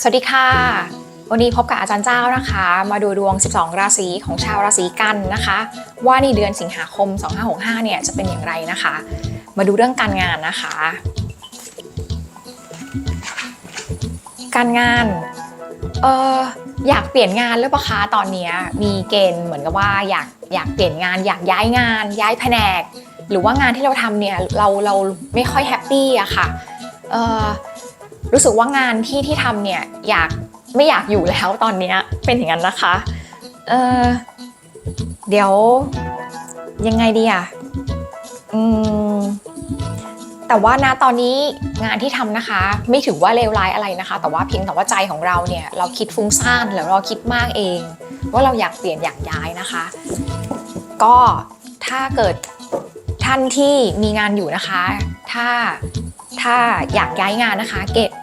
สวัสดีค่ะ วันนี้พบกับอาจารย์เจ้านะคะ มาดูดวง 12 ราศีของชาวราศีกันนะคะ ว่าในเดือนสิงหาคม 2565 เนี่ยจะเป็นอย่างไรนะคะ มาดูเรื่องการงานนะคะ การงานเอออยากเปลี่ยนงานหรือเปล่าคะตอนนี้มีเกณฑ์เหมือนกับว่าอยากอยากเปลี่ยนงาน อยากย้ายงาน ย้ายแผนก หรือว่างานที่เราทำเนี่ยเราเราไม่ค่อยแฮปปี้อะค่ะเออ รู้สึกว่างานที่ที่ทำเนี่ยอยากไม่อยากอยู่แล้วตอนเนี้ยเป็นอย่างนั้นนะคะ เออเดี๋ยวยังไงดีอะอืมแต่ว่านะตอนนี้งานที่ทำนะคะ ไม่ถือว่าเลวร้ายอะไรนะคะ แต่ว่าเพียงแต่ว่าใจของเราเนี่ยเราคิดฟุ้งซ่านหรือเราคิดมากเอง ว่าเราอยากเปลี่ยนอยากย้ายนะคะ ก็ถ้าเกิดท่านที่มีงานอยู่นะคะ ถ้า ถ้าอยากย้ายงานนะคะ เกณฑ์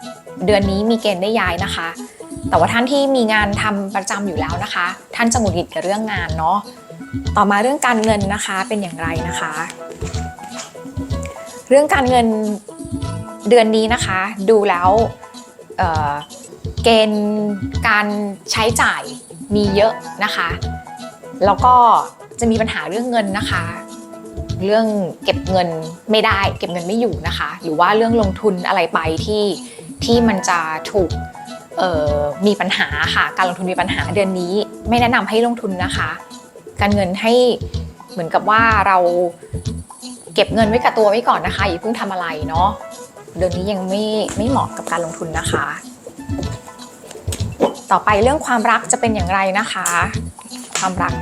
เดือนนี้มีเกณฑ์ได้ย้ายนะคะ แต่ว่าท่านที่มีงานทำประจำอยู่แล้วนะคะ ท่านจะหงุดหงิดกับเรื่องงานเนาะต่อมาเรื่องการเงินนะคะเป็นอย่างไรนะคะ เรื่องการเงินเดือนนี้นะคะ ดูแล้วเเกณฑ์การใช้จ่ายมีเยอะนะคะ แล้วก็จะมีปัญหาเรื่องเงินนะคะ เรื่องเก็บเงินไม่ได้ เก็บเงินไม่อยู่นะคะ หรือว่าเรื่องลงทุนอะไรไปที่ที่มันจะถูกมีปัญหาค่ะ การลงทุนมีปัญหาเดือนนี้ ไม่แนะนำให้ลงทุนนะคะ การเงินให้เหมือนกับว่าเราเก็บเงินไว้กับตัวไว้ก่อนนะคะอย่าเพิ่งทำอะไรเนาะเดือนนี้ยังไม่ไม่เหมาะกับการลงทุนนะคะ ต่อไปเรื่องความรักจะเป็นอย่างไรนะคะ ความรัก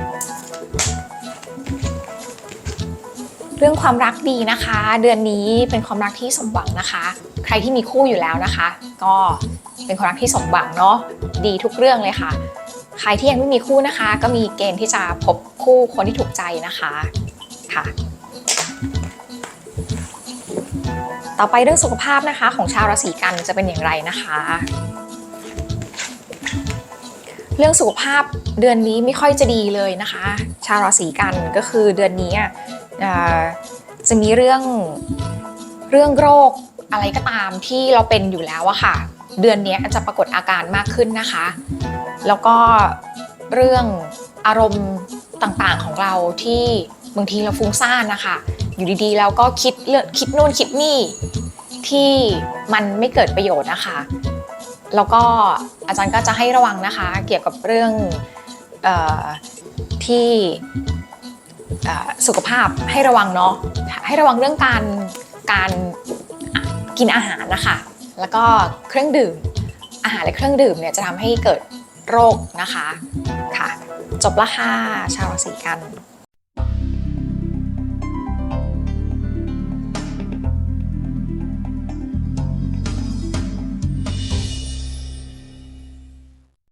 รื่องความรักดีนะคะ เดือนนี้เป็นความรักที่สมหวังนะคะ ใครที่มีคู่อยู่แล้วนะคะ ก็เป็นความรักที่สมหวังเนาะดีทุกเรื่องเลยค่ะ ใครที่ยังไม่มีคู่นะคะ ก็มีเกณฑ์ที่จะพบคู่คนที่ถูกใจนะคะค่ะ ต่อไปเรื่องสุขภาพนะคะ ของชาวราศีกันจะเป็นอย่างไรนะคะ เรื่องสุขภาพเดือนนี้ไม่ค่อยจะดีเลยนะคะ ชาวราศีกันก็คือเดือนนี้อะ จะมีเรื่องเรื่องโรคอะไรก็ตามที่เราเป็นอยู่แล้วอะค่ะ เดือนนี้จะปรากฏอาการมากขึ้นนะคะ แล้วก็เรื่องอารมณ์ต่างๆของเราที่บางทีเราฟุ้งซ่านนะคะ อยู่ดีๆแล้วก็คิดเรื่องคิดนู่นคิดนี่ที่มันไม่เกิดประโยชน์นะคะ แล้วก็อาจารย์ก็จะให้ระวังนะคะ เกี่ยวกับเรื่องออที่ สุขภาพให้ระวังเนาะให้ระวังเรื่องการการกินอาหารนะคะแล้วก็เครื่องดื่มอาหารและเครื่องดื่มเนี่ยจะทำให้เกิดโรคนะคะค่ะ จบละค่ะชาวราศีกัน